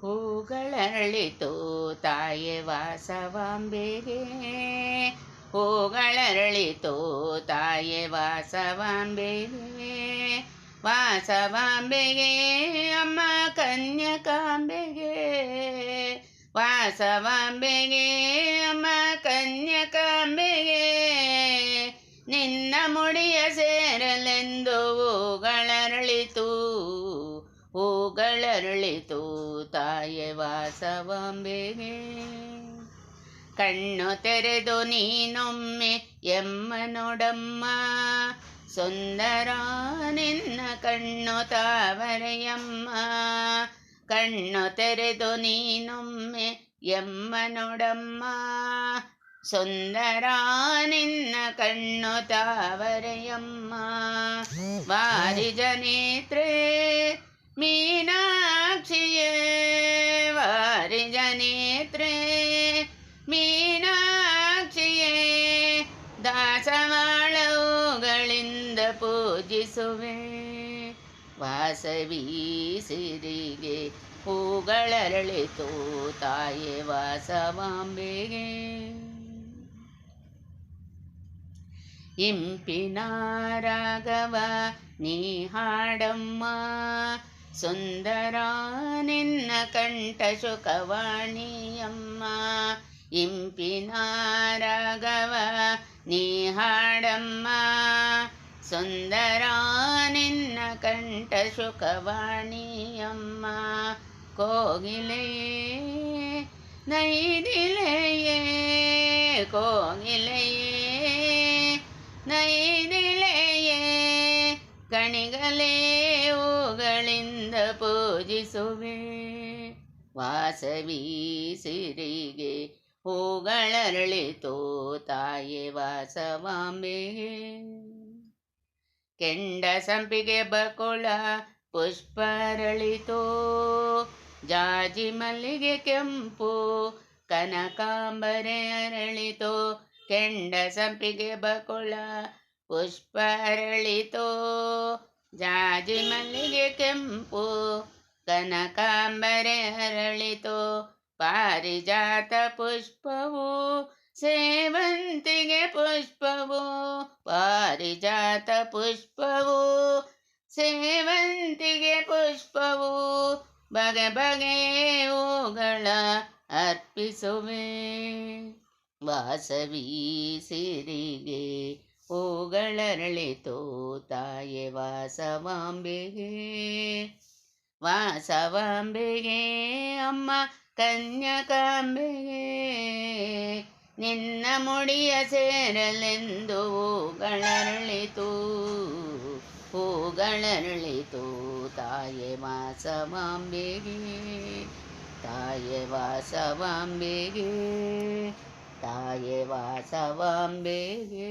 ಹೂಗಳರಳಿತು ತಾಯೆ ವಾಸವಾಂಬೆಗೆ. ಹೂಗಳರಳಿತು ತಾಯೆ ವಾಸವಾಂಬೆಗೆ. ವಾಸವಾಂಬೆಗೆ, ಅಮ್ಮ ಕನ್ಯಕಾಂಬೆಗೆ. ವಾಸವಾಂಬೆಗೆ, ಅಮ್ಮ ಕನ್ಯಕಾಂಬೆಗೆ. ನಿನ್ನ ಮುಡಿಯ ಸೇರಲೆಂದು ಹೂಗಳರಳಿತು ಹೂಗಳರಳಿತು ತಾಯೆ ವಾಸವಾಂಬೆಗೆ. ಕಣ್ಣು ತೆರೆದು ನೀನೊಮ್ಮೆ ಎಮ್ಮ ನೋಡಮ್ಮ ಸುಂದರ ನಿನ್ನ ಕಣ್ಣು ತಾವರೆಯಮ್ಮ. ಕಣ್ಣು ತೆರೆದು ನೀನೊಮ್ಮೆ ಎಮ್ಮ ನೋಡಮ್ಮ ಸುಂದರ ನಿನ್ನ ಕಣ್ಣು ತಾವರೆಯಮ್ಮ. ವಾರಿಜ ನೇತ್ರೆ ನೇತ್ರೆ ಮೀನಾಕ್ಷಿಯೇ ಪೂಜಿಸುವೆ. ವಾಸವಿ ಸಿರಿಗೆ ಹೂಗಳರಳಿತು ತಾಯೆ ವಾಸವಾಂಬೆಗೆ. ಇಂಪಿನ ರಾಘವ ನೀ ಹಾಡಮ್ಮ ಸುಂದರ ನಿನ್ನ ಕಂಠ ಶುಕವಾಣಿಯಮ್ಮ ಇಂಪಿನ ರಾಗವ ನೀ ಹಾಡಮ್ಮ ಸುಂದರ ನಿನ್ನ ಕಂಠ ಶುಕವಾಣಿಯಮ್ಮ ಕೋಗಿಲೆಯೇ ನೈದಿಲೆಯೇ ಪೂಜಿಸುವೆ ವಾಸವಿ ಸಿರಿಗೆ ಹೂಗಳರಳಿತು. ತಾಯಿ ವಾಸವಾಂಬೆಗೆ ಕೆಂಡ ಸಂಪಿಗೆ ಬಕುಳ ಪುಷ್ಪರಳಿತು. ಜಾಜಿ ಮಲ್ಲಿಗೆ ಕೆಂಪು ಕನಕಾಂಬರೆ ಅರಳಿತು. ಕೆಂಡ ಸಂಪಿಗೆ ಬಕುಳ ಪುಷ್ಪ ಅರಳಿತು ಜಾಜಿ ಮಲ್ಲಿಗೆ ಕೆಂಪು ಕನಕಾಂಬರೆ ಅರಳಿತು ಪಾರಿಜಾತ ಪುಷ್ಪವು ಸೇವಂತಿಗೆ ಪುಷ್ಪವು ಪಾರಿಜಾತ ಪುಷ್ಪವು ಸೇವಂತಿಗೆ ಪುಷ್ಪವು ಬಗೆ ಬಗೆಯುಗಳ ಅರ್ಪಿಸುವೆ ವಾಸವಿ ಸಿರಿಗೆ ಹೂಗಳರಳಿತು ತಾಯೆ ವಾಸವಾಂಬೆಗೆ ವಾಸವಾಂಬೆಗೆ ಅಮ್ಮ ಕನ್ಯಕಾಂಬೆಗೆ ನಿನ್ನ ಮುಡಿಯ ಸೇರಲೆಂದು ಹೂಗಳರಳಿತು ಹೂಗಳರಳಿತು ತಾಯೆ ವಾಸವಾಂಬೆಗೆ ತಾಯೆ ವಾಸವಾಂಬೆಗೆ ತಾಯೆ ವಾಸವಾಂಬೆಗೆ.